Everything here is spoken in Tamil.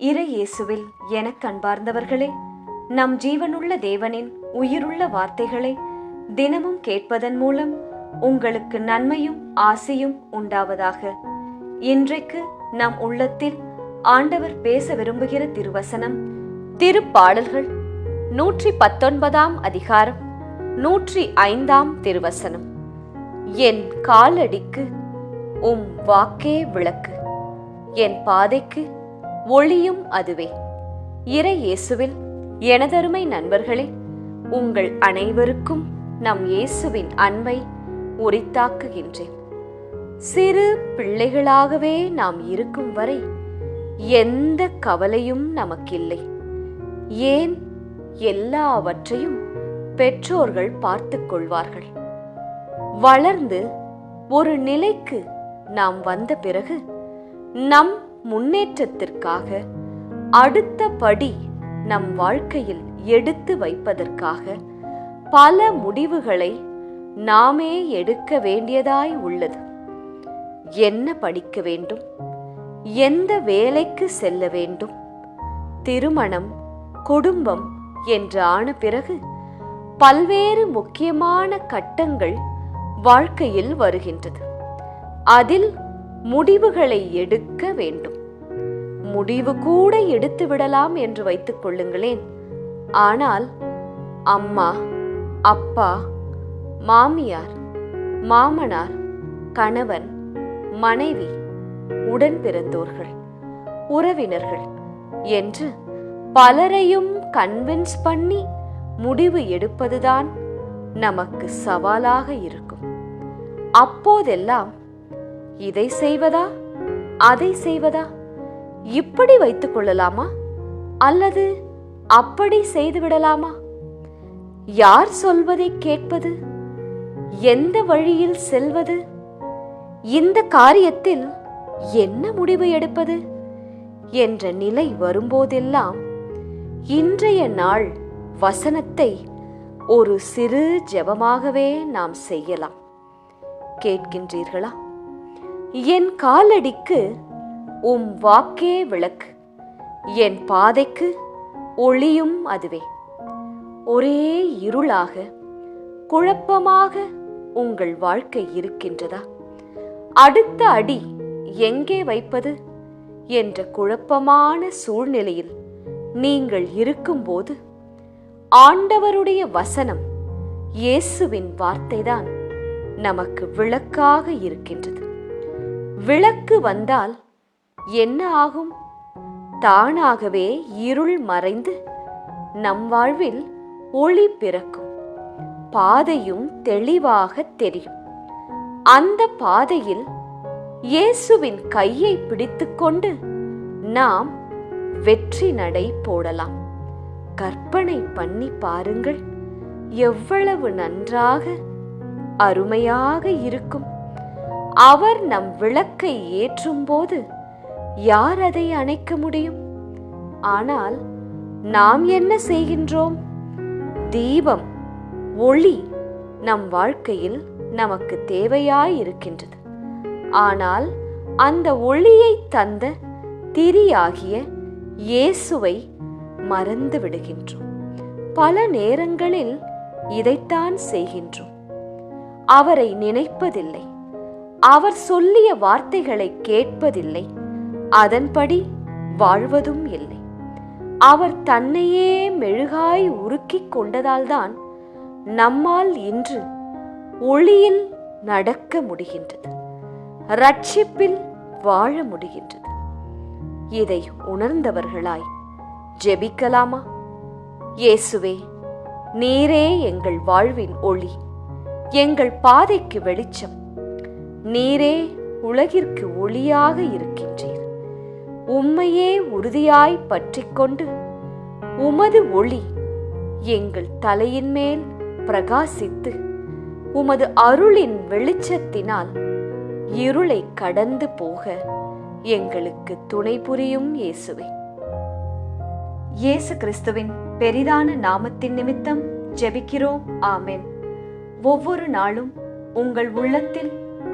இறை இயேசுவில் எனக் கண்பார்ந்தவர்களே நம் ஜீவனுள்ள தேவனின் உயிருள்ள வார்த்தைகளை தினமும் கேட்பதன் மூலம் உங்களுக்கு நன்மையும் ஆசையும் உண்டாவதாக. இன்றைக்கு நம் உள்ளத்தில் ஆண்டவர் பேச விரும்புகிற திருவசனம் திருப்பாடல்கள் நூற்றி பத்தொன்பதாம் அதிகாரம் நூற்றி ஐந்தாம் திருவசனம். என் காலடிக்கு உம் வாக்கே விளக்கு என் பாதைக்கு ஒளியும் அதுவே. இறை இயேசுவில் எனதருமை நண்பர்களே உங்கள் அனைவருக்கும் நம் இயேசுவின் அன்பை உரித்தாக்குகின்றேன். சிறு பிள்ளைகளாகவே நாம் இருக்கும் வரை எந்த கவலையும் நமக்கில்லை. ஏன்? எல்லாவற்றையும் பெற்றோர்கள் பார்த்து கொள்வார்கள். வளர்ந்து ஒரு நிலைக்கு நாம் வந்த பிறகு நம் முன்னேற்றத்திற்காக அடுத்த படி நம் வாழ்க்கையில் எடுத்து வைப்பதற்காக பல முடிவுகளை நாமே எடுக்க வேண்டியதாய் உள்ளது. என்ன படிக்க வேண்டும்? எந்த வேலைக்கு செல்ல வேண்டும்? திருமணம் குடும்பம் என்று ஆன பிறகு பல்வேறு முக்கியமான கட்டங்கள் வாழ்க்கையில் வருகின்றது. அதில் முடிவுகளை எடுக்க வேண்டும். முடிவு கூட எடுத்து விடலாம் என்று வைத்துக் கொள்ளுங்களேன். ஆனால் அம்மா அப்பா மாமியார் மாமனார் கணவன் மனைவி உடன் பிறந்தோர்கள் உறவினர்கள் என்று பலரையும் கன்வின்ஸ் பண்ணி முடிவு எடுப்பதுதான் நமக்கு சவாலாக இருக்கும். அப்போதெல்லாம் இதை செய்வதா? அதை செய்வதா? இப்படி வைத்துக் கொள்ளலாமா? அல்லது அப்படி செய்து விடலாமா? யார் சொல்வதை கேட்பது? எந்த வழியில் செல்வது? இந்த காரியத்தில் என்ன முடிவு எடுப்பது? என்ற நிலை வரும்போதெல்லாம் இன்றைய நாள் வசனத்தை ஒரு சிறு ஜெபமாகவே நாம் செய்யலாம். கேட்கின்றீர்களா? என் காலடிக்கு உம் வாக்கே விளக்கு. என் பாதைக்கு ஒளியும் அதுவே. ஒரே இருளாக குழப்பமாக உங்கள் வாழ்க்கை இருக்கின்றதா? அடுத்த அடி எங்கே வைப்பது? என்ற குழப்பமான சூழ்நிலையில் நீங்கள் இருக்கும்போது ஆண்டவருடைய வசனம் இயேசுவின் வார்த்தைதான் நமக்கு விளக்காக இருக்கின்றது. விளக்கு வந்தால் என்ன ஆகும்? தானாகவே இருள் மறைந்து நம் வாழ்வில் ஒளி பிறக்கும். பாதையும் தெளிவாக தெரியும். அந்த பாதையில் இயேசுவின் கையை பிடித்துக்கொண்டு நாம் வெற்றி நடை போடலாம். கற்பனை பண்ணி பாருங்கள். எவ்வளவு நன்றாக அருமையாக இருக்கும். அவர் நம் விளக்கை ஏற்றும்போது யார் அதை அணைக்க முடியும்? ஆனால் நாம் என்ன செய்கின்றோம்? தீபம் ஒளி நம் வாழ்க்கையில் நமக்கு தேவையாயிருக்கின்றது. ஆனால் அந்த ஒளியை தந்த திரியாகிய இயேசுவை மறந்து விடுகின்றோம். பல நேரங்களில் இதைத்தான் செய்கின்றோம். அவரை நினைப்பதில்லை. அவர் சொல்லிய வார்த்தைகளை கேட்பதில்லை. அதன்படி வாழ்வதும் இல்லை. அவர் தன்னையே மெழுகாய் உருக்கிக் கொண்டதால்தான் நம்மால் இன்று ஒளியில் நடக்க முடிகின்றது. ரட்சிப்பில் வாழ முடிகின்றது. இதை உணர்ந்தவர்களாய் ஜெபிக்கலாமா? இயேசுவே நீரே எங்கள் வாழ்வின் ஒளி. எங்கள் பாதைக்கு வெளிச்சம். நீரே உலகிற்கு ஒளியாக இருக்கின்றீர். உம்மையே உறுதியாய் பற்றிக்கொண்டு உமது ஒளி எங்கள் தலையின் மேல் பிரகாசித்து உமது அருளின் வெளிச்சத்தினால் இருளை கடந்து போக எங்களுக்கு துணை புரியும் இயேசுவே. இயேசு கிறிஸ்துவின் பெரிதான நாமத்தின் நிமித்தம் ஜெபிக்கிறோம். ஆமென். ஒவ்வொரு நாளும் உங்கள் உள்ளத்தில்